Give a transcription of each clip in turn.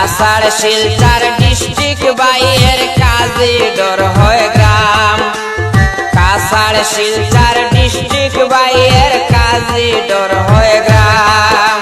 কাসার Silchar district বাইয়ের কাজে ডর হয় গ্রাম। কাসার শিলচার ডিস্ট্রিক্ট বাইয়ের কাজে ডর হয় গ্রাম।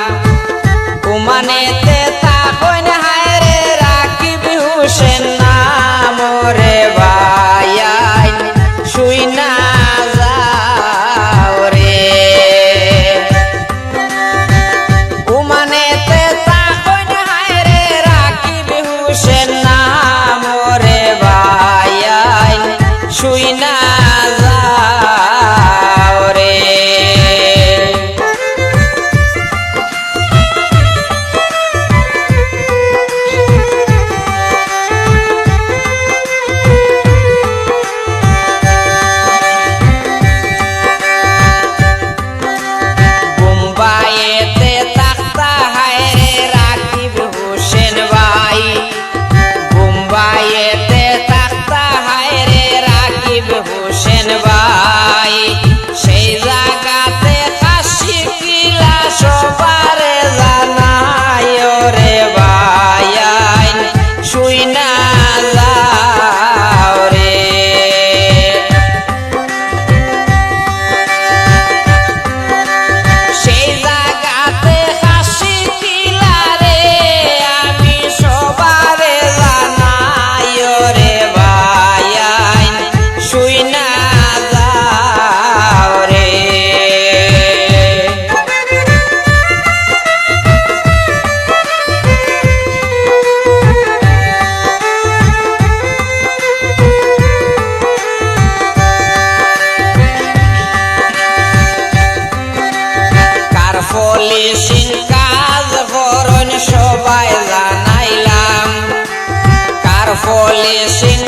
পলিশিং কাজ ফরন সবাই জানাইলাম। কার পলিশিং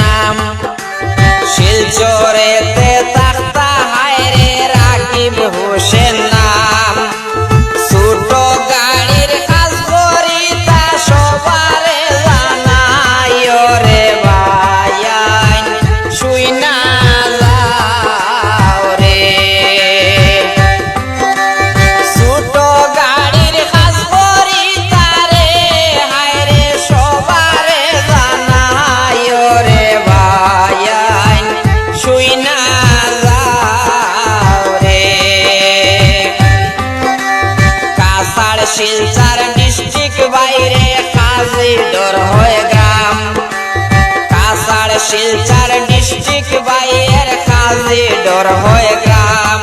নাম শিলচরেতে শিলচার ডিস্ট্রিক্ট বাইরে কাজীডর হয়ে গ্রাম। কাসার শিলচার ডিস্ট্রিক্ট বাইরে কাজীডর হয়ে গ্রাম।